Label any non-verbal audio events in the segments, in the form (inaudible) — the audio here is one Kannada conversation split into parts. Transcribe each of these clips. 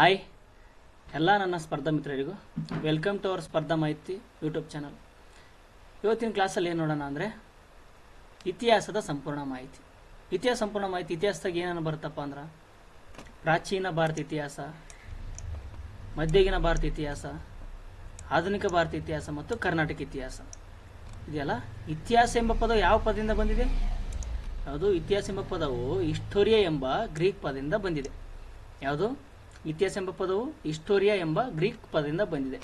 ಹಾಯ್ ಎಲ್ಲ ನನ್ನ ಸ್ಪರ್ಧಾ ಮಿತ್ರರಿಗೂ ವೆಲ್ಕಮ್ ಟು ಅವರ್ ಸ್ಪರ್ಧಾ ಮಾಹಿತಿ ಯೂಟ್ಯೂಬ್ ಚಾನಲ್ ಇವತ್ತಿನ ಕ್ಲಾಸಲ್ಲಿ ಏನು ನೋಡೋಣ ಅಂದರೆ ಇತಿಹಾಸದ ಸಂಪೂರ್ಣ ಮಾಹಿತಿ. ಇತಿಹಾಸ ಸಂಪೂರ್ಣ ಮಾಹಿತಿ ಇತಿಹಾಸದಾಗ ಏನೇನು ಬರುತ್ತಪ್ಪ ಅಂದ್ರೆ ಪ್ರಾಚೀನ ಭಾರತ ಇತಿಹಾಸ, ಮಧ್ಯಗಿನ ಭಾರತ ಇತಿಹಾಸ, ಆಧುನಿಕ ಭಾರತ ಇತಿಹಾಸ ಮತ್ತು ಕರ್ನಾಟಕ ಇತಿಹಾಸ. ಇದೆಯಲ್ಲ ಇತಿಹಾಸ ಎಂಬ ಪದ ಯಾವ ಪದದಿಂದ ಬಂದಿದೆ? ಯಾವುದು ಇತಿಹಾಸ ಎಂಬ ಪದವು ಹಿಸ್ಟೋರಿಯಾ ಎಂಬ ಗ್ರೀಕ್ ಪದದಿಂದ ಬಂದಿದೆ. ಯಾವುದು? ಇತಿಹಾಸ ಎಂಬ ಪದವು ಹಿಸ್ಟೋರಿಯಾ ಎಂಬ ಗ್ರೀಕ್ ಪದದಿಂದ ಬಂದಿದೆ.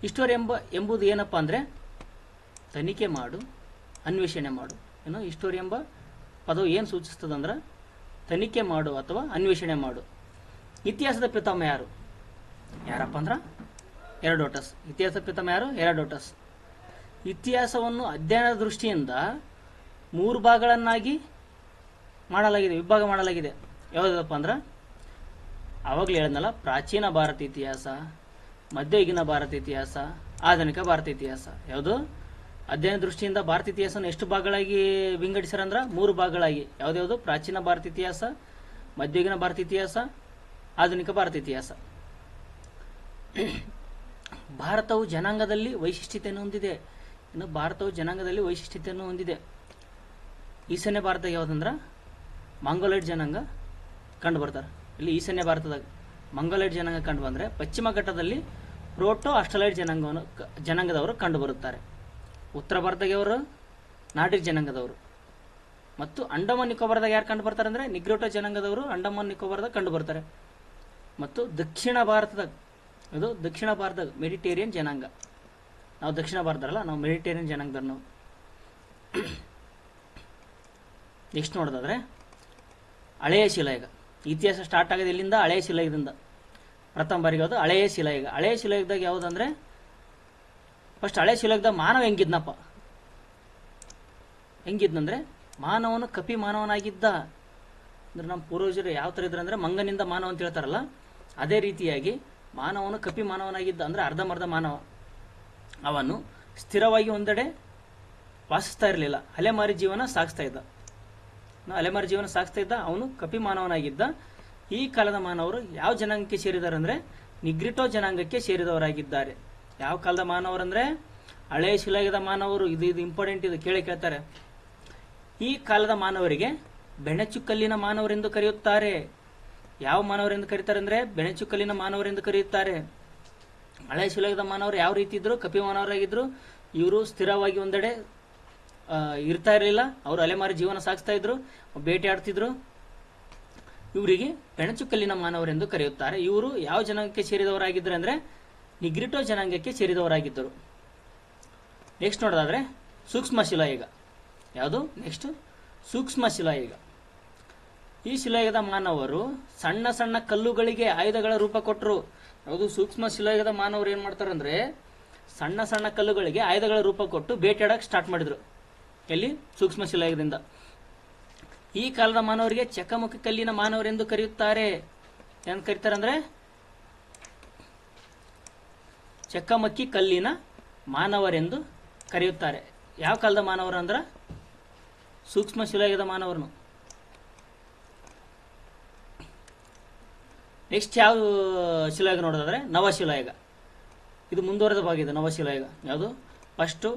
ಹಿಸ್ಟೋರಿ ಎಂಬ ಎಂಬುದು ಏನಪ್ಪ ಅಂದರೆ ತನಿಖೆ ಮಾಡು, ಅನ್ವೇಷಣೆ ಮಾಡು. ಏನು? ಹಿಸ್ಟೋರಿ ಎಂಬ ಪದವು ಏನು ಸೂಚಿಸ್ತದಂದ್ರೆ ತನಿಖೆ ಮಾಡು ಅಥವಾ ಅನ್ವೇಷಣೆ ಮಾಡು. ಇತಿಹಾಸದ ಪಿತಾಮಹ ಯಾರು? ಯಾರಪ್ಪ ಅಂದ್ರೆ? ಎರಡೋಟಸ್ ಇತಿಹಾಸ ಪಿತಾಮಹ ಯಾರು? ಎರಡೋಟಸ್ ಇತಿಹಾಸವನ್ನು ಅಧ್ಯಯನದ ದೃಷ್ಟಿಯಿಂದ ಮೂರು ಭಾಗಗಳನ್ನಾಗಿ ಮಾಡಲಾಗಿದೆ, ವಿಭಾಗ ಮಾಡಲಾಗಿದೆ. ಯಾವುದಪ್ಪ ಅಂದ್ರೆ? ಆವಾಗಲೇ ಹೇಳಿದ್ನಲ್ಲ, ಪ್ರಾಚೀನ ಭಾರತ ಇತಿಹಾಸ ಮಧ್ಯಯುಗಿನ ಭಾರತ ಇತಿಹಾಸ, ಆಧುನಿಕ ಭಾರತ ಇತಿಹಾಸ. ಯಾವುದು? ಅಧ್ಯಯನ ದೃಷ್ಟಿಯಿಂದ ಭಾರತ ಇತಿಹಾಸನ ಎಷ್ಟು ಭಾಗಗಳಾಗಿ ವಿಂಗಡಿಸ್ಯಾರಂದ್ರೆ ಮೂರು ಭಾಗಗಳಾಗಿ. ಯಾವ್ದ್ಯಾವುದು ಪ್ರಾಚೀನ ಭಾರತ ಇತಿಹಾಸ ಮಧ್ಯಯುಗಿನ ಭಾರತ ಇತಿಹಾಸ, ಆಧುನಿಕ ಭಾರತ ಇತಿಹಾಸ. ಭಾರತವು ಜನಾಂಗದಲ್ಲಿ ವೈಶಿಷ್ಟ್ಯತೆಯನ್ನು ಹೊಂದಿದೆ. ಇನ್ನು ಭಾರತವು ಜನಾಂಗದಲ್ಲಿ ವೈಶಿಷ್ಟ್ಯತೆಯನ್ನು ಹೊಂದಿದೆ. ಈಶಾನ್ಯ ಭಾರತ ಯಾವುದಂದ್ರೆ? ಮಂಗೋಲೈಟ್ ಜನಾಂಗ ಕಂಡು ಬರ್ತಾರೆ ಇಲ್ಲಿ ಈಶಾನ್ಯ ಭಾರತದಾಗ ಮಂಗೋಲೈಡ್ ಜನಾಂಗ ಕಂಡು ಬಂದರೆ ಪಶ್ಚಿಮ ಘಟ್ಟದಲ್ಲಿ ಪ್ರೋಟೋ ಆಸ್ಟ್ರಲೈಟ್ ಜನಾಂಗವನ್ನು ಜನಾಂಗದವರು ಕಂಡುಬರುತ್ತಾರೆ ಉತ್ತರ ಭಾರತದವರು ನಾಡಿಗ್ ಜನಾಂಗದವರು. ಮತ್ತು ಅಂಡಮಾನ್ ನಿಕೋಬಾರ್ದಾಗ ಯಾರು ಕಂಡು ಬರ್ತಾರೆ ಅಂದರೆ ನಿಗ್ರೋಟೋ ಜನಾಂಗದವರು ಅಂಡಮಾನ್ ನಿಕೋಬಾರ್ದಾಗ ಕಂಡು ಬರ್ತಾರೆ. ಮತ್ತು ದಕ್ಷಿಣ ಭಾರತದಾಗ ಇದು ದಕ್ಷಿಣ ಭಾರತದ ಮೆಡಿಟೇರಿಯನ್ ಜನಾಂಗ. ನಾವು ದಕ್ಷಿಣ ಭಾರತದಲ್ಲ, ನಾವು ಮೆಡಿಟೇರಿಯನ್ ಜನಾಂಗದವ್ರು ನಾವು. (coughs) ನೆಕ್ಸ್ಟ್ ನೋಡೋದಾದ್ರೆ, ಹಳೆಯ ಶಿಲಾಯುಗ. ಇತಿಹಾಸ ಸ್ಟಾರ್ಟ್ ಆಗೋದು ಇಲ್ಲಿಂದ ಹಳೆಯ ಶಿಲಾಯುಗದಿಂದ. ಪ್ರಥಮ ಬಾರಿಗೆ ಅದು ಹಳೆಯ ಶಿಲಾಯುಗ. ಹಳೆಯ ಶಿಲಾಯುಗದಾಗ ಯಾವುದಂದ್ರೆ ಫಸ್ಟ್ ಹಳೆಯ ಶಿಲಾಯುಗದಾಗ ಮಾನವ ಹೆಂಗಿದ್ನಪ್ಪ? ಹೆಂಗಿದ್ನಂದ್ರೆ, ಮಾನವನು ಕಪಿ ಮಾನವನಾಗಿದ್ದ. ಅಂದ್ರೆ ನಮ್ಮ ಪೂರ್ವಜರು ಯಾವ ಥರ ಇದ್ರಂದ್ರೆ ಮಂಗನಿಂದ ಮಾನವ ಅಂತ ಹೇಳ್ತಾರಲ್ಲ, ಅದೇ ರೀತಿಯಾಗಿ ಮಾನವನು ಕಪಿ ಮಾನವನಾಗಿದ್ದ, ಅಂದ್ರೆ ಅರ್ಧಮರ್ಧ ಮಾನವ. ಅವನು ಸ್ಥಿರವಾಗಿ ಒಂದೆಡೆ ವಾಸಿಸ್ತಾ ಇರಲಿಲ್ಲ. ಅಲೆಮಾರಿ ಜೀವನ ಸಾಗಿಸ್ತಾ ಇದ್ದ. ಅಲೆಮಾರಿ ಜೀವನ ಸಾಗಿಸ್ತಾ ಇದ್ದ, ಅವನು ಕಪಿ ಮಾನವನಾಗಿದ್ದ ಈ ಕಾಲದ ಮಾನವರು ಯಾವ ಜನಾಂಗಕ್ಕೆ ಸೇರಿದ್ದಾರೆ ಅಂದ್ರೆ ನಿಗ್ರಿಟೋ ಜನಾಂಗಕ್ಕೆ ಸೇರಿದವರಾಗಿದ್ದಾರೆ. ಯಾವ ಕಾಲದ ಮಾನವರಂದ್ರೆ ಹಳೆಯ ಶಿಲಾಯುಗದ ಮಾನವರು, ಇದು ಇದು ಇಂಪಾರ್ಟೆಂಟ್ ಇದು ಕೇಳಿ ಕೇಳ್ತಾರೆ. ಈ ಕಾಲದ ಮಾನವರಿಗೆ ಬೆಣಚುಕಲ್ಲಿನ ಮಾನವರೆಂದು ಕರೆಯುತ್ತಾರೆ. ಯಾವ ಮಾನವರೆಂದು ಕರೀತಾರೆ ಅಂದ್ರೆ? ಬೆಣಚುಕಲ್ಲಿನ ಮಾನವರೆಂದು ಕರೆಯುತ್ತಾರೆ. ಹಳೆಯ ಶಿಲಾಯುಗದ ಮಾನವರು ಯಾವ ರೀತಿ ಇದ್ರು? ಕಪಿ ಮಾನವರಾಗಿದ್ರು ಇವರು ಸ್ಥಿರವಾಗಿ ಒಂದೆಡೆ ಇರ್ತಾ ಇರಲಿಲ್ಲ. ಅವರು ಅಲೆಮಾರಿ ಜೀವನ ಸಾಗಿಸ್ತಾ ಇದ್ರು, ಬೇಟೆ ಆಡ್ತಿದ್ರು. ಇವರಿಗೆ ಬೆಣಚುಕಲ್ಲಿನ ಮಾನವರೆಂದು ಕರೆಯುತ್ತಾರೆ. ಇವರು ಯಾವ ಜನಾಂಗಕ್ಕೆ ಸೇರಿದವರಾಗಿದ್ರು ಅಂದ್ರೆ ನಿಗ್ರಿಟೋ ಜನಾಂಗಕ್ಕೆ ಸೇರಿದವರಾಗಿದ್ದರು. ನೆಕ್ಸ್ಟ್ ನೋಡೋದಾದ್ರೆ ಸೂಕ್ಷ್ಮ ಶಿಲಾಯುಗ. ಯಾವುದು? ನೆಕ್ಸ್ಟ್ ಸೂಕ್ಷ್ಮ ಶಿಲಾಯುಗ. ಈ ಶಿಲಾಯುಗದ ಮಾನವರು ಸಣ್ಣ ಸಣ್ಣ ಕಲ್ಲುಗಳಿಗೆ ಆಯುಧಗಳ ರೂಪ ಕೊಟ್ಟರು ಯಾವುದು? ಸೂಕ್ಷ್ಮ ಶಿಲಾಯುಗದ ಮಾನವರು ಏನು ಮಾಡ್ತಾರಂದ್ರೆ ಸಣ್ಣ ಸಣ್ಣ ಕಲ್ಲುಗಳಿಗೆ ಆಯುಧಗಳ ರೂಪ ಕೊಟ್ಟು ಬೇಟೆಯಾಡಕ್ಕೆ ಸ್ಟಾರ್ಟ್ ಮಾಡಿದ್ರು. ಎಲ್ಲಿ ಸೂಕ್ಷ್ಮ ಶಿಲಾಯುಗದಿಂದ ಈ ಕಾಲದ ಮಾನವರಿಗೆ ಚಕಮುಖ ಕಲ್ಲಿನ ಮಾನವರೆಂದು ಕರೆಯುತ್ತಾರೆ. ಏನು ಕರೀತಾರೆ ಅಂದ್ರೆ? ಚಕ್ಕಮಕ್ಕಿ ಕಲ್ಲಿನ ಮಾನವರೆಂದು ಕರೆಯುತ್ತಾರೆ. ಯಾವ ಕಾಲದ ಮಾನವರು ಅಂದ್ರ? ಸೂಕ್ಷ್ಮ ಶಿಲಾಯುಗದ ಮಾನವರನು ನೆಕ್ಸ್ಟ್ ಯಾವ ಶಿಲಾಯುಗ ನೋಡೋದಾದ್ರೆ? ನವಶಿಲಾಯುಗ. ಇದು ಮುಂದುವರೆದ ಭಾಗ ಇದೆ ನವಶಿಲಾಯುಗ. ಯಾವುದು? ಫಸ್ಟು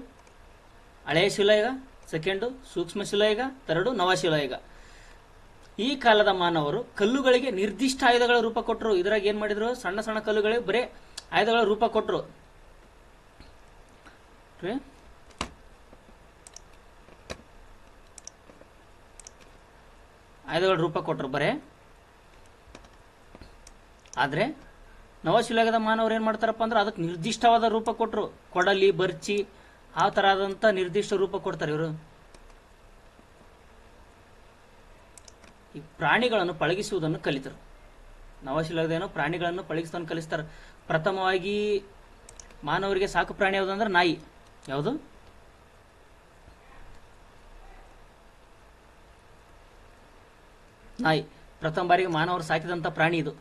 ಹಳೆಯ ಶಿಲಾಯುಗ ಸೆಕೆಂಡು ಸೂಕ್ಷ್ಮ ಶಿಲಾಯುಗ ತರಡು ನವಶಿಲಾಯುಗ. ಈ ಕಾಲದ ಮಾನವರು ಕಲ್ಲುಗಳಿಗೆ ನಿರ್ದಿಷ್ಟ ಆಯುಧಗಳ ರೂಪ ಕೊಟ್ಟರು ಇದ್ರಾಗ ಏನ್ ಮಾಡಿದ್ರು? ಸಣ್ಣ ಸಣ್ಣ ಕಲ್ಲುಗಳಿಗೆ ಬರೇ ಆಯುಧಗಳ ರೂಪ ಕೊಟ್ಟರು ಆಯುಧಗಳ ರೂಪ ಕೊಟ್ಟರು ಬರೇ. ಆದ್ರೆ ನವಶಿಲಾಯುಗದ ಮಾನವರು ಏನ್ ಮಾಡ್ತಾರಪ್ಪ ಅಂದ್ರೆ ಅದಕ್ಕೆ ನಿರ್ದಿಷ್ಟವಾದ ರೂಪ ಕೊಟ್ಟರು ಕೊಡಲಿ, ಬರ್ಚಿ ಆ ತರ ಆದಂಥ ನಿರ್ದಿಷ್ಟ ರೂಪ ಕೊಡ್ತಾರೆ ಇವರು. ಈ ಪ್ರಾಣಿಗಳನ್ನು ಪಳಗಿಸುವುದನ್ನು ಕಲಿತರು. ನವಶಿಲಾಯುಗದೇನೋ ಪ್ರಾಣಿಗಳನ್ನು ಪಳಗಿಸುವುದನ್ನು ಕಲಿಸ್ತಾರೆ. ಪ್ರಥಮವಾಗಿ ಮಾನವರಿಗೆ ಸಾಕು ಪ್ರಾಣಿ ಯಾವುದು ಅಂದ್ರೆ ನಾಯಿ. ಯಾವುದು? ನಾಯಿ. ಪ್ರಥಮ ಬಾರಿಗೆ ಮಾನವರು ಸಾಕಿದಂತ ಪ್ರಾಣಿ ಇದು.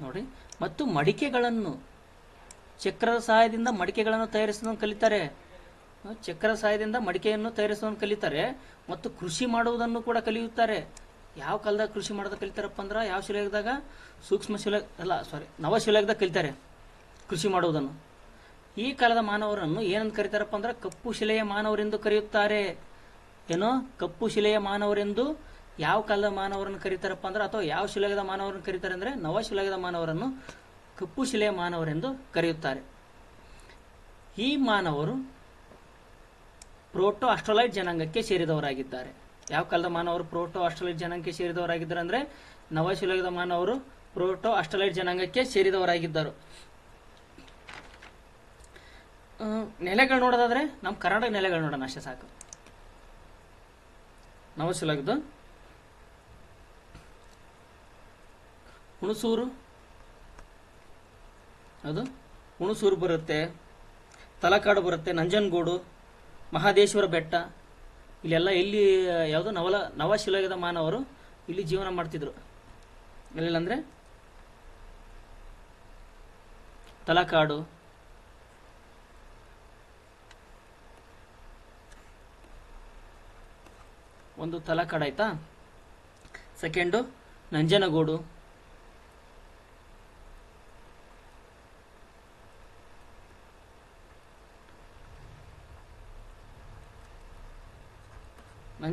ನೋಡಿ. ಮತ್ತು ಮಡಿಕೆಗಳನ್ನು ಚಕ್ರದ ಸಹಾಯದಿಂದ ಮಡಿಕೆಗಳನ್ನು ತಯಾರಿಸುವುದನ್ನು ಕಲಿತಾರೆ. ಚಕ್ರದ ಸಹಾಯದಿಂದ ಮಡಿಕೆಯನ್ನು ತಯಾರಿಸೋದನ್ನು ಕಲಿತಾರೆ ಮತ್ತು ಕೃಷಿ ಮಾಡುವುದನ್ನು ಕೂಡ ಕಲಿಯುತ್ತಾರೆ. ಯಾವ ಕಾಲದಾಗ ಕೃಷಿ ಮಾಡೋದ ಕಲಿತಾರಪ್ಪ ಅಂದ್ರೆ ಯಾವ ಶಿಲಾಯುಗದಾಗ? ಸೂಕ್ಷ್ಮ ಶಿಲ, ಅಲ್ಲ ಸಾರಿ ನವಶಿಲಾಯುಗದಾಗ ಕಲಿತಾರೆ ಕೃಷಿ ಮಾಡುವುದನ್ನು. ಈ ಕಾಲದ ಮಾನವರನ್ನು ಏನಂತ ಕರೀತಾರಪ್ಪ ಅಂದ್ರೆ ಕಪ್ಪು ಶಿಲೆಯ ಮಾನವರೆಂದು ಕರೆಯುತ್ತಾರೆ. ಏನೋ? ಕಪ್ಪು ಶಿಲೆಯ ಮಾನವರೆಂದು ಯಾವ ಕಾಲದ ಮಾನವರನ್ನು ಕರೀತಾರಪ್ಪ ಅಂದ್ರೆ ಅಥವಾ ಯಾವ ಶಿಲೆಯದ ಮಾನವರನ್ನು ಕರೀತಾರೆ ಅಂದ್ರೆ ನವಶಿಲೆಯದ ಮಾನವರನ್ನು ಕಪ್ಪು ಶಿಲೆಯ ಮಾನವರೆಂದು ಕರೆಯುತ್ತಾರೆ. ಈ ಮಾನವರು ಪ್ರೋಟೋ ಆಸ್ಟ್ರೋಲೈಟ್ ಜನಾಂಗಕ್ಕೆ ಸೇರಿದವರಾಗಿದ್ದಾರೆ. ಯಾವ ಕಾಲದ ಮಾನವರು ಪ್ರೋಟೋ ಆಸ್ಟ್ರಲೈಟ್ ಜನಾಂಗಕ್ಕೆ ಸೇರಿದವರಾಗಿದ್ದಾರೆ ಅಂದ್ರೆ ನವಶಿಲಕದ ಮಾನವರು ಪ್ರೋಟೋ ಆಸ್ಟ್ರಲೈಟ್ ಜನಾಂಗಕ್ಕೆ ಸೇರಿದವರಾಗಿದ್ದರು. ನೆಲೆಗಳು ನೋಡೋದಾದ್ರೆ ನಮ್ಮ ಕರ್ನಾಟಕ ನೆಲೆಗಳು ನೋಡೋಣ ಅಷ್ಟೇ ಸಾಕು. ನವಶಿಲಾಯುಗದ ಹುಣಸೂರು ಅದು? ಹುಣಸೂರು ಬರುತ್ತೆ, ತಲಕಾಡು ಬರುತ್ತೆ, ನಂಜನಗೂಡು, ಮಹಾದೇಶ್ವರ ಬೆಟ್ಟ. ಇಲ್ಲೆಲ್ಲ ಎಲ್ಲಿ, ಯಾವುದು ನವಲ ನವಶಿಲಗದ ಮಾನವರು ಇಲ್ಲಿ ಜೀವನ ಮಾಡ್ತಿದ್ರು. ಎಲ್ಲಿಲ್ಲಂದ್ರೆ? ತಲಕಾಡು. ಒಂದು ತಲಕಾಡು ಆಯ್ತಾ? ಸೆಕೆಂಡು ನಂಜನಗೂಡು.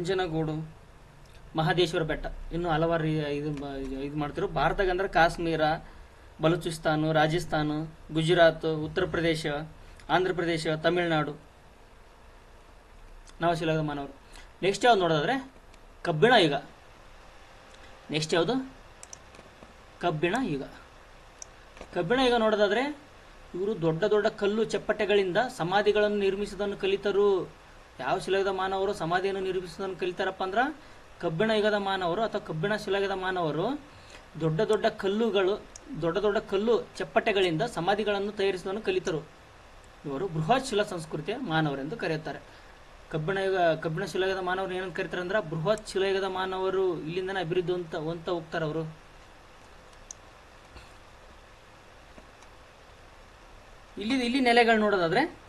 ನಂಜನಗೂಡು ಮಹದೇಶ್ವರ ಬೆಟ್ಟ. ಇನ್ನು ಹಲವಾರು ಇದು ಇದು ಮಾಡ್ತಿರು. ಭಾರತದಾಗ ಅಂದ್ರೆ ಕಾಶ್ಮೀರ, ಬಲೂಚಿಸ್ತಾನು, ರಾಜಸ್ಥಾನ, ಗುಜರಾತ್, ಉತ್ತರ ಪ್ರದೇಶ, ಆಂಧ್ರ ಪ್ರದೇಶ, ತಮಿಳುನಾಡು. ನವಶಿಲಾಯುಗದ ಮಾನವರು ನೆಕ್ಸ್ಟ್ ಯಾವ್ದು ನೋಡೋದಾದ್ರೆ, ಕಬ್ಬಿಣ ಯುಗ. ನೆಕ್ಸ್ಟ್ ಯಾವುದು? ಕಬ್ಬಿಣ ಯುಗ. ಕಬ್ಬಿಣ ಯುಗ ನೋಡೋದಾದ್ರೆ, ಇವರು ದೊಡ್ಡ ದೊಡ್ಡ ಕಲ್ಲು, ಚಪ್ಪಟೆಗಳಿಂದ ಸಮಾಧಿಗಳನ್ನು ನಿರ್ಮಿಸುವುದನ್ನು ಕಲಿತರು. ಯಾವ ಶಿಲಾಯುಗದ ಮಾನವರು ಸಮಾಧಿಯನ್ನು ನಿರ್ಮಿಸುವುದನ್ನು ಕಲಿತಾರಪ್ಪ ಅಂದ್ರ ಕಬ್ಬಿಣ ಯುಗದ ಮಾನವರು ಅಥವಾ ಕಬ್ಬಿಣ ಶಿಲಾಯುಗದ ಮಾನವರು ದೊಡ್ಡ ದೊಡ್ಡ ಕಲ್ಲುಗಳು, ದೊಡ್ಡ ದೊಡ್ಡ ಕಲ್ಲು ಚಪ್ಪಟೆಗಳಿಂದ ಸಮಾಧಿಗಳನ್ನು ತಯಾರಿಸುವುದನ್ನು ಕಲಿತರು. ಇವರು ಬೃಹತ್ ಶಿಲಾ ಸಂಸ್ಕೃತಿಯ ಮಾನವರೆಂದು ಕರೆಯುತ್ತಾರೆ. ಕಬ್ಬಿಣ ಯುಗ, ಕಬ್ಬಿಣ ಶಿಲಾಯುಗದ ಮಾನವರು ಏನಂತ ಕರೀತಾರೆ ಅಂದ್ರೆ ಬೃಹತ್ ಶಿಲಯುಗದ ಮಾನವರು ಇಲ್ಲಿಂದನೇ ಅಭಿವೃದ್ಧಿ ಅಂತ ಅಂತ ಹೋಗ್ತಾರೆ ಅವರು. ಇಲ್ಲಿ ಇಲ್ಲಿ ನೆಲೆಗಳು ನೋಡೋದಾದ್ರೆ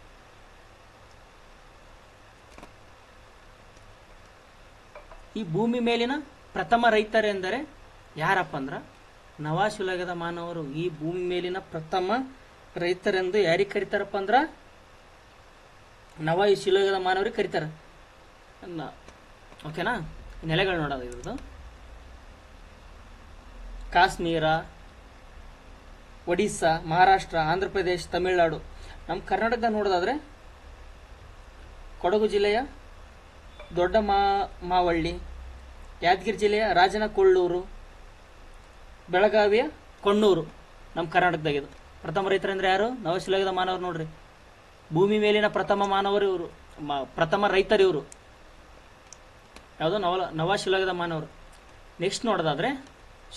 ಈ ಭೂಮಿ ಮೇಲಿನ ಪ್ರಥಮ ರೈತರೆಂದರೆ ಯಾರಪ್ಪ ಅಂದ್ರ ನವಾಶುಲಗದ ಮಾನವರು ಈ ಭೂಮಿ ಮೇಲಿನ ಪ್ರಥಮ ರೈತರೆಂದು ಯಾರಿಗೆ ಕರೀತಾರಪ್ಪ ಅಂದ್ರೆ ನವ ಶಿಲಗದ ಮಾನವರಿಗೆ ಕರೀತಾರ. ಓಕೆನಾ ನೆಲೆಗಳು ನೋಡೋದು ಇವ್ರದ್ದು ಕಾಶ್ಮೀರ, ಒಡಿಸ್ಸಾ, ಮಹಾರಾಷ್ಟ್ರ, ಆಂಧ್ರ ಪ್ರದೇಶ್, ತಮಿಳುನಾಡು. ನಮ್ಮ ಕರ್ನಾಟಕದ ನೋಡೋದಾದ್ರೆ ಕೊಡಗು ಜಿಲ್ಲೆಯ ದೊಡ್ಡ ಮಾ ಮಾವಳ್ಳಿ, ಯಾದಗಿರಿ ಜಿಲ್ಲೆಯ ರಾಜನಕೊಳ್ಳೂರು ಬೆಳಗಾವಿಯ ಕೊಣ್ಣೂರು, ನಮ್ಮ ಕರ್ನಾಟಕದಾಗ ಇದು. ಪ್ರಥಮ ರೈತರಂದ್ರೆ ಯಾರು? ನವಶಿಲಾಗದ ಮಾನವರು ನೋಡ್ರಿ. ಭೂಮಿ ಮೇಲಿನ ಪ್ರಥಮ ಮಾನವರು ಇವರು. ಪ್ರಥಮ ರೈತರು ಇವರು. ಯಾವುದೋ ನವ ನವಶಿಲಾಗದ ಮಾನವರು. ನೆಕ್ಸ್ಟ್ ನೋಡೋದಾದ್ರೆ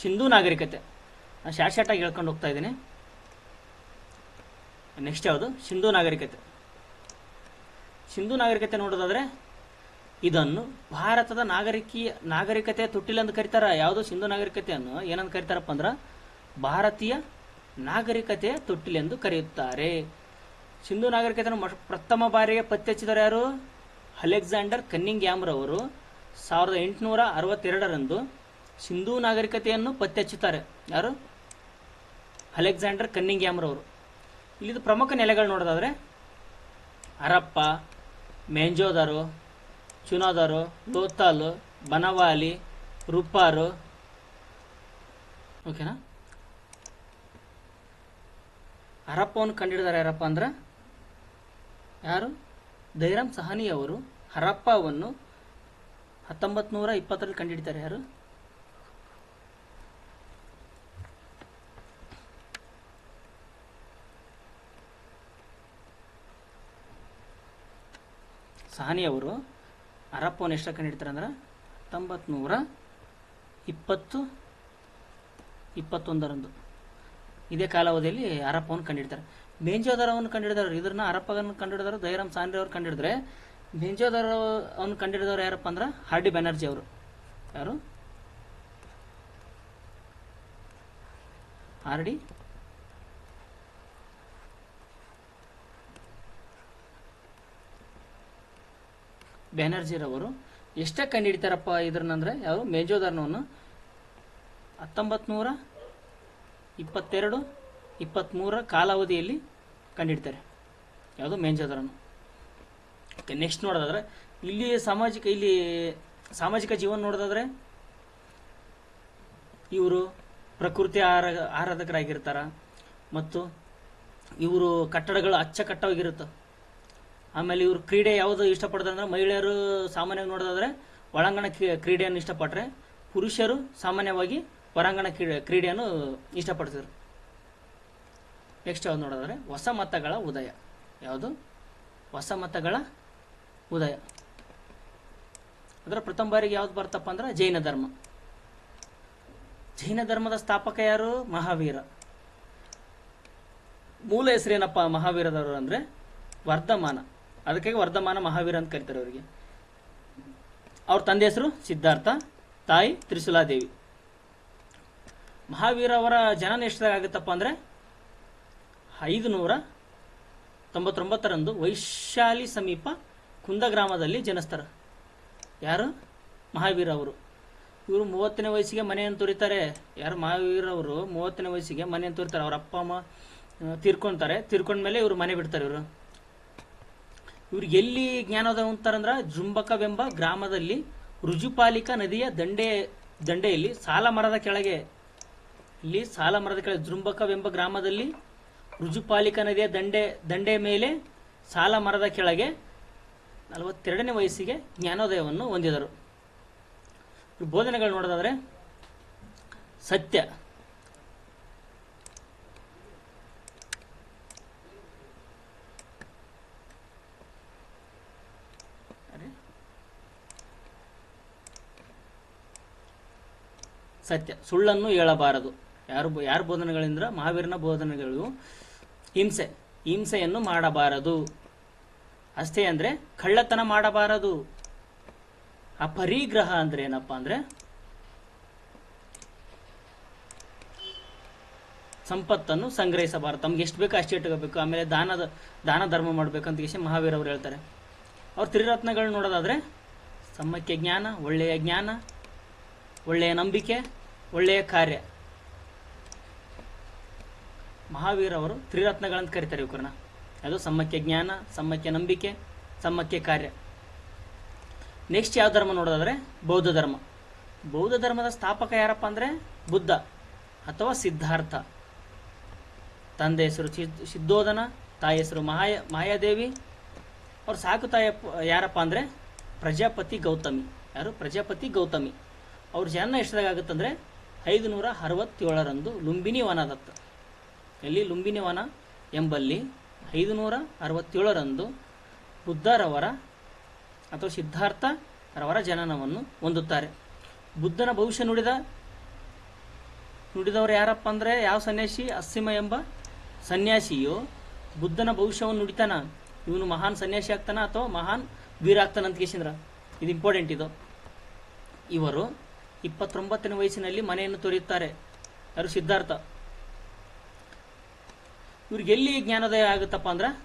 ಸಿಂಧೂ ನಾಗರಿಕತೆ. ನಾನು ಶಾರ್ಟ್ ಶಾರ್ಟಾಗಿ ಹೇಳ್ಕೊಂಡು ಹೋಗ್ತಾ ಇದ್ದೀನಿ. ನೆಕ್ಸ್ಟ್ ಯಾವುದು? ಸಿಂಧೂ ನಾಗರಿಕತೆ. ಸಿಂಧೂ ನಾಗರಿಕತೆ ನೋಡೋದಾದ್ರೆ ಇದನ್ನು ಭಾರತದ ನಾಗರಿಕೀಯ ನಾಗರಿಕತೆಯ ತೊಟ್ಟಿಲೆಂದು ಕರೀತಾರ. ಯಾವುದು ಸಿಂಧು ನಾಗರಿಕತೆಯನ್ನು ಏನಂತ ಕರೀತಾರಪ್ಪ ಅಂದ್ರ ಭಾರತೀಯ ನಾಗರಿಕತೆಯ ತೊಟ್ಟಿಲೆಂದು ಕರೆಯುತ್ತಾರೆ. ಸಿಂಧು ನಾಗರಿಕತೆಯನ್ನು ಪ್ರಥಮ ಬಾರಿಗೆ ಪತ್ತೆ ಹಚ್ಚಿದರು ಯಾರು? ಅಲೆಕ್ಸಾಂಡರ್ ಕನ್ನಿಂಗ್ ಅವರು ಸಾವಿರದ ಎಂಟುನೂರ ಅರವತ್ತೆರಡರಂದು ಸಿಂಧೂ ನಾಗರಿಕತೆಯನ್ನು ಪತ್ತೆ ಹಚ್ಚುತ್ತಾರೆ ಯಾರು? ಅಲೆಕ್ಸಾಂಡರ್ ಕನ್ನಿಂಗ್ ಅವರು ಇಲ್ಲಿದು ಪ್ರಮುಖ ನೆಲೆಗಳು ನೋಡೋದಾದ್ರೆ ಹರಪ್ಪ ಮೆಂಜೋದರು ಚುನಾದರು ಲೋತಾಲು ಬನವಾಲಿ, ರುಪಾರು. ಓಕೆನಾ? ಹರಪ್ಪವನ್ನು ಕಂಡಿಡಿದಾರೆ ಯಾರಪ್ಪ ಅಂದ್ರೆ? ಯಾರು? ದೈರಾಮ್ ಸಹಾನಿ ಅವರು ಹರಪ್ಪವನ್ನು ಹತ್ತೊಂಬತ್ತು ನೂರ ಇಪ್ಪತ್ತರಲ್ಲಿ ಕಂಡುಹಿಡಿತಾರೆ ಯಾರು? ಸಹಾನಿ ಅವರು ಹರಪ್ಪವನ್ನು ಎಷ್ಟು ಕಂಡುಹಿಡ್ತಾರೆ ಅಂದ್ರೆ ಹತ್ತೊಂಬತ್ತು ನೂರ ಇಪ್ಪತ್ತು ಇಪ್ಪತ್ತೊಂದರಂದು. ಇದೇ ಕಾಲಾವಧಿಯಲ್ಲಿ ಹರಪ್ಪವನ್ನು ಕಂಡಿಡ್ತಾರೆ ಮೇಂಜೋದರವನ್ನು ಕಂಡಿಡಿದವರು ಇದ್ರನ್ನ ಹರಪ್ಪನ ಕಂಡಿಡಿದವರು ದೈರಾಮ್ ಸಾಂಡ್ರೆ ಅವರು ಕಂಡಿಡಿದ್ರೆ ಮೇಂಜೋದರ ಅವನು ಕಂಡಿಡಿದವ್ರು ಯಾರಪ್ಪ ಅಂದ್ರೆ ಹಾರ್ಡಿ ಬ್ಯಾನರ್ಜಿ ಅವರು. ಯಾರು? ಆರ್ ಡಿ ಬ್ಯಾನರ್ಜಿರವರು. ಎಷ್ಟೇ ಕಂಡುಹಿಡಿತಾರಪ್ಪ ಇದ್ರನ್ನಂದ್ರೆ ಯಾರು ಮೇಜೋದಾರ್ನವನ್ನು ಹತ್ತೊಂಬತ್ತು ನೂರ ಇಪ್ಪತ್ತೆರಡು ಇಪ್ಪತ್ತ್ಮೂರರ ಕಾಲಾವಧಿಯಲ್ಲಿ ಕಂಡಿಡ್ತಾರೆ ಯಾವುದು? ಮೇಂಜೋಧರ್ಮ ಓಕೆ, ನೆಕ್ಸ್ಟ್ ನೋಡೋದಾದ್ರೆ ಇಲ್ಲಿ ಸಾಮಾಜಿಕ ಇಲ್ಲಿ ಸಾಮಾಜಿಕ ಜೀವನ ನೋಡೋದಾದ್ರೆ, ಇವರು ಪ್ರಕೃತಿ ಆರ ಆರಾಧಕರಾಗಿರ್ತಾರ, ಮತ್ತು ಇವರು ಕಟ್ಟಡಗಳು ಅಚ್ಚಕಟ್ಟವಾಗಿರುತ್ತೆ ಆಮೇಲೆ ಇವರು ಕ್ರೀಡೆ ಯಾವುದು ಇಷ್ಟಪಡ್ತಾರೆ ಅಂದ್ರೆ ಮಹಿಳೆಯರು ಸಾಮಾನ್ಯವಾಗಿ ನೋಡೋದಾದ್ರೆ ಒಳಾಂಗಣ ಕ್ರೀ- ಕ್ರೀಡೆಯನ್ನು ಇಷ್ಟಪಟ್ಟರೆ ಪುರುಷರು ಸಾಮಾನ್ಯವಾಗಿ ಹೊರಾಂಗಣ ಕ್ರೀಡೆ ಕ್ರೀಡೆಯನ್ನು ಇಷ್ಟಪಡ್ತಿದ್ರು. ನೆಕ್ಸ್ಟ್ ಯಾವ್ದು ನೋಡೋದಾದ್ರೆ ಹೊಸ ಮತಗಳ ಉದಯ. ಯಾವುದು? ಹೊಸ ಮತಗಳ ಉದಯ. ಅದರ ಪ್ರಥಮ ಬಾರಿಗೆ ಯಾವ್ದು ಬರ್ತಪ್ಪ ಅಂದ್ರೆ ಜೈನ ಧರ್ಮ. ಜೈನ ಧರ್ಮದ ಸ್ಥಾಪಕ ಯಾರು? ಮಹಾವೀರ. ಮೂಲ ಹೆಸರೇನಪ್ಪ ಮಹಾವೀರದವರು ಅಂದ್ರೆ ವರ್ಧಮಾನ. ಅದಕ್ಕಾಗಿ ವರ್ಧಮಾನ ಮಹಾವೀರ ಅಂತ ಕರೀತಾರೆ ಅವರಿಗೆ. ಅವ್ರ ತಂದೆ ಹೆಸರು ಸಿದ್ಧಾರ್ಥ, ತಾಯಿ ತ್ರಿಶೂಲಾದೇವಿ. ಮಹಾವೀರ ಅವರ ಜನನ ಎಷ್ಟಾಗ ಆಗುತ್ತಪ್ಪ ಅಂದ್ರೆ ಐದು ನೂರ ತೊಂಬತ್ತೊಂಬತ್ತರಂದು ವೈಶಾಲಿ ಸಮೀಪ ಕುಂದ ಗ್ರಾಮದಲ್ಲಿ ಜನಿಸ್ತಾರೆ ಯಾರು? ಮಹಾವೀರ ಅವರು. ಇವರು ಮೂವತ್ತನೇ ವಯಸ್ಸಿಗೆ ಮನೆಯನ್ನು ತೋರಿತಾರೆ. ಯಾರು? ಮಹಾವೀರ ಅವರು ಮೂವತ್ತನೇ ವಯಸ್ಸಿಗೆ ಮನೆಯನ್ನು ತೊರಿತಾರೆ. ಅವ್ರ ಅಪ್ಪ, ಅಮ್ಮ ತೀರ್ಕೊಂತಾರೆ. ತೀರ್ಕೊಂಡ್ಮೇಲೆ ಇವರು ಮನೆ ಬಿಡ್ತಾರೆ ಇವರು. ಇವ್ರಿಗೆ ಎಲ್ಲಿ ಜ್ಞಾನೋದಯ ಅಂತಾರಂದ್ರ ಜುಂಬಕವೆಂಬ ಗ್ರಾಮದಲ್ಲಿ ರುಜುಪಾಲಿಕಾ ನದಿಯ ದಂಡೆ, ದಂಡೆಯಲ್ಲಿ ಸಾಲ ಮರದ ಕೆಳಗೆ, ಇಲ್ಲಿ ಸಾಲ ಮರದ ಕೆಳಗೆ ಜೃಂಬಕವೆಂಬ ಗ್ರಾಮದಲ್ಲಿ ರುಜುಪಾಲಿಕಾ ನದಿಯ ದಂಡೆ ದಂಡೆ ಮೇಲೆ ಸಾಲ ಮರದ ಕೆಳಗೆ ನಲವತ್ತೆರಡನೇ ವಯಸ್ಸಿಗೆ ಜ್ಞಾನೋದಯವನ್ನು ಹೊಂದಿದರು. ಬೋಧನೆಗಳು ನೋಡೋದಾದ್ರೆ ಸತ್ಯ. ಸತ್ಯ. ಸುಳ್ಳನ್ನು ಹೇಳಬಾರದು. ಯಾರು ಯಾರ ಬೋಧನೆಗಳಿಂದ ಮಹಾವೀರನ ಬೋಧನೆಗಳು ಹಿಂಸೆ. ಹಿಂಸೆಯನ್ನು ಮಾಡಬಾರದು. ಅಷ್ಟೇ ಅಂದ್ರೆ ಕಳ್ಳತನ ಮಾಡಬಾರದು. ಅಪರಿಗ್ರಹ ಅಂದ್ರೆ ಏನಪ್ಪಾ ಅಂದ್ರೆ ಸಂಪತ್ತನ್ನು ಸಂಗ್ರಹಿಸಬಾರದು. ತಮ್ಗೆ ಎಷ್ಟು ಬೇಕೋ ಅಷ್ಟು ಇಟ್ಕೋಬೇಕು. ಆಮೇಲೆ ದಾನದ, ದಾನ ಧರ್ಮ ಮಾಡ್ಬೇಕಂತ ವಿಷಯ ಮಹಾವೀರ ಅವರು ಹೇಳ್ತಾರೆ. ಅವ್ರ ತ್ರಿರತ್ನಗಳು ನೋಡೋದಾದ್ರೆ ಸಮ್ಮಕ್ಕೆ ಜ್ಞಾನ, ಒಳ್ಳೆಯ ಜ್ಞಾನ ಒಳ್ಳೆಯ ನಂಬಿಕೆ, ಒಳ್ಳೆಯ ಕಾರ್ಯ. ಮಹಾವೀರ ಅವರು ತ್ರಿರತ್ನಗಳಂತ ಕರೀತಾರೆ ಇವ್ರನ್ನ ಅದು ಸಮ್ಮಕ್ಕೆ ಜ್ಞಾನ, ಸಮ್ಮಕ್ಕೆ ನಂಬಿಕೆ, ಸಮ್ಮಕ್ಕೆ ಕಾರ್ಯ. ನೆಕ್ಸ್ಟ್ ಯಾವ ಧರ್ಮ ನೋಡೋದಾದ್ರೆ ಬೌದ್ಧ ಧರ್ಮ. ಬೌದ್ಧ ಧರ್ಮದ ಸ್ಥಾಪಕ ಯಾರಪ್ಪ ಅಂದ್ರೆ ಬುದ್ಧ ಅಥವಾ ಸಿದ್ಧಾರ್ಥ. ತಂದೆ ಹೆಸರು ಸಿದ್- ಸಿದ್ಧೋಧನ, ತಾಯಿ ಹೆಸರು ಮಹಾಯ, ಮಾಯಾದೇವಿ. ಅವ್ರ ಸಾಕು ತಾಯಿ ಯಾರಪ್ಪ ಅಂದ್ರೆ ಪ್ರಜಾಪತಿ ಗೌತಮಿ. ಯಾರು? ಪ್ರಜಾಪತಿ ಗೌತಮಿ. ಅವ್ರ ಜನ ಎಷ್ಟದಾಗ ಅಂದರೆ ಐದು ನೂರ ಅರವತ್ತೇಳರಂದು ಲುಂಬಿನಿ ವನದತ್ತ ಎಲ್ಲಿ ಲುಂಬಿನಿ ವನ? ಎಂಬಲ್ಲಿ ಐದು ನೂರ ಅರವತ್ತೇಳರಂದು ಬುದ್ಧರವರ ಅಥವಾ ಸಿದ್ಧಾರ್ಥ ರವರ ಜನನವನ್ನು ಹೊಂದುತ್ತಾರೆ. ಬುದ್ಧನ ಭವಿಷ್ಯ ನುಡಿದ, ನುಡಿದವರು ಯಾರಪ್ಪ ಅಂದರೆ ಯಾವ ಸನ್ಯಾಸಿ? ಅಸ್ಸಿಮ ಎಂಬ ಸನ್ಯಾಸಿಯು ಬುದ್ಧನ ಭವಿಷ್ಯವನ್ನು ನುಡಿತಾನ? ಇವನು ಮಹಾನ್ ಸನ್ಯಾಸಿ ಆಗ್ತಾನ ಅಥವಾ ಮಹಾನ್ ವೀರ ಆಗ್ತಾನಂತ ಇದು ಇಂಪಾರ್ಟೆಂಟ್ ಇದು. ಇವರು ಇಪ್ಪತ್ತೊಂಬತ್ತನೇ ವಯಸ್ಸಿನಲ್ಲಿ ಮನೆಯನ್ನು ತೊರೆಯುತ್ತಾರೆ. ಯಾರು? ಸಿದ್ಧಾರ್ಥ. ಇವ್ರಿಗೆ ಎಲ್ಲಿ ಜ್ಞಾನೋದಯ ಆಗುತ್ತಪ್ಪ ಅಂದ್ರೆ,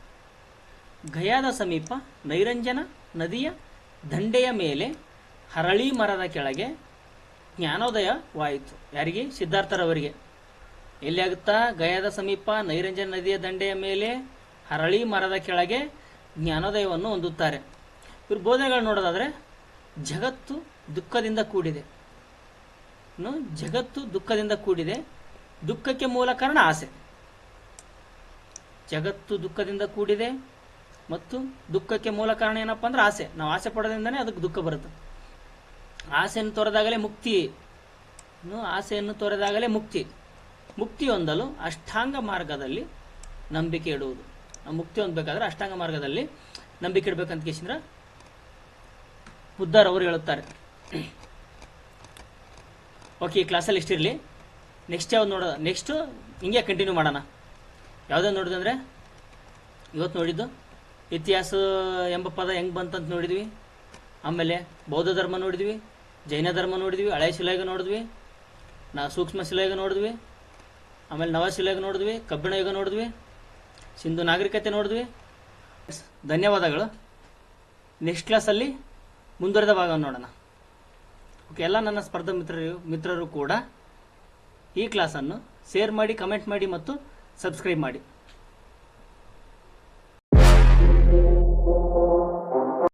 ಗಯಾದ ಸಮೀಪ ನೈರಂಜನ ನದಿಯ ದಂಡೆಯ ಮೇಲೆ ಹರಳಿ ಮರದ ಕೆಳಗೆ ಜ್ಞಾನೋದಯವಾಯಿತು. ಯಾರಿಗೆ? ಸಿದ್ಧಾರ್ಥರವರಿಗೆ. ಎಲ್ಲಿ ಆಗುತ್ತಾ? ಗಯಾದ ಸಮೀಪ ನೈರಂಜನ ನದಿಯ ದಂಡೆಯ ಮೇಲೆ ಹರಳಿ ಮರದ ಕೆಳಗೆ ಜ್ಞಾನೋದಯವನ್ನು ಹೊಂದುತ್ತಾರೆ. ಇವ್ರ ಬೋಧನೆಗಳು ನೋಡೋದಾದ್ರೆ ಜಗತ್ತು ದುಃಖದಿಂದ ಕೂಡಿದೆ. ಜಗತ್ತು ದುಃಖದಿಂದ ಕೂಡಿದೆ. ದುಃಖಕ್ಕೆ ಮೂಲ ಕಾರಣ ಆಸೆ. ಜಗತ್ತು ದುಃಖದಿಂದ ಕೂಡಿದೆ ಮತ್ತು ದುಃಖಕ್ಕೆ ಮೂಲ ಕಾರಣ ಏನಪ್ಪಾ ಅಂದ್ರೆ ಆಸೆ. ನಾವು ಆಸೆ ಪಡೋದ್ರಿಂದನೇ ಅದಕ್ಕೆ ದುಃಖ ಬರುತ್ತೆ. ಆಸೆಯನ್ನು ತೊರೆದಾಗಲೇ ಮುಕ್ತಿ. ಆಸೆಯನ್ನು ತೊರೆದಾಗಲೇ ಮುಕ್ತಿ. ಮುಕ್ತಿ ಹೊಂದಲು ಅಷ್ಟಾಂಗ ಮಾರ್ಗದಲ್ಲಿ ನಂಬಿಕೆ ಇಡುವುದು. ನಾವು ಮುಕ್ತಿ ಹೊಂದಬೇಕಾದ್ರೆ ಅಷ್ಟಾಂಗ ಮಾರ್ಗದಲ್ಲಿ ನಂಬಿಕೆ ಇಡಬೇಕಂತ ಕೇಸಿಂದ್ರ ಬುದ್ಧರವರು ಹೇಳುತ್ತಾರೆ. ಓಕೆ, ಈ ಕ್ಲಾಸಲ್ಲಿ ಇಷ್ಟಿರಲಿ ನೆಕ್ಸ್ಟ್ ಯಾವ್ದು ನೋಡೋಣ ನೆಕ್ಸ್ಟು ಹಿಂಗೆ ಕಂಟಿನ್ಯೂ ಮಾಡೋಣ. ಯಾವುದನ್ನು ಅಂದರೆ? ಇವತ್ತು ನೋಡಿದ್ದು? ಇತಿಹಾಸ ಎಂಬ ಪದ ಹೆಂಗೆ ಬಂತಂತ ನೋಡಿದ್ವಿ. ಆಮೇಲೆ ಬೌದ್ಧ ಧರ್ಮ ನೋಡಿದ್ವಿ, ಜೈನ ಧರ್ಮ ನೋಡಿದ್ವಿ, ಹಳೆ ಶಿಲೆಗೆ ನೋಡಿದ್ವಿ, ನಾ ಸೂಕ್ಷ್ಮ ಶಿಲೆಗೆ ನೋಡಿದ್ವಿ, ಆಮೇಲೆ ನವ ಶಿಲೆಗೆ ನೋಡಿದ್ವಿ, ಕಬ್ಬಿಣ ಯುಗ ನೋಡಿದ್ವಿ, ಸಿಂಧು ನಾಗರಿಕತೆ ನೋಡಿದ್ವಿ. ಧನ್ಯವಾದಗಳು. ನೆಕ್ಸ್ಟ್ ಕ್ಲಾಸಲ್ಲಿ ಮುಂದುವರೆದ ಭಾಗವನ್ನು ನೋಡೋಣ. ಎಲ್ಲ ನನ್ನ ಸ್ಪರ್ಧಾ ಮಿತ್ರರು ಮಿತ್ರರು ಕೂಡ ಈ ಕ್ಲಾಸನ್ನು ಶೇರ್ ಮಾಡಿ ಕಮೆಂಟ್ ಮಾಡಿ ಮತ್ತು ಸಬ್ಸ್ಕ್ರೈಬ್ ಮಾಡಿ.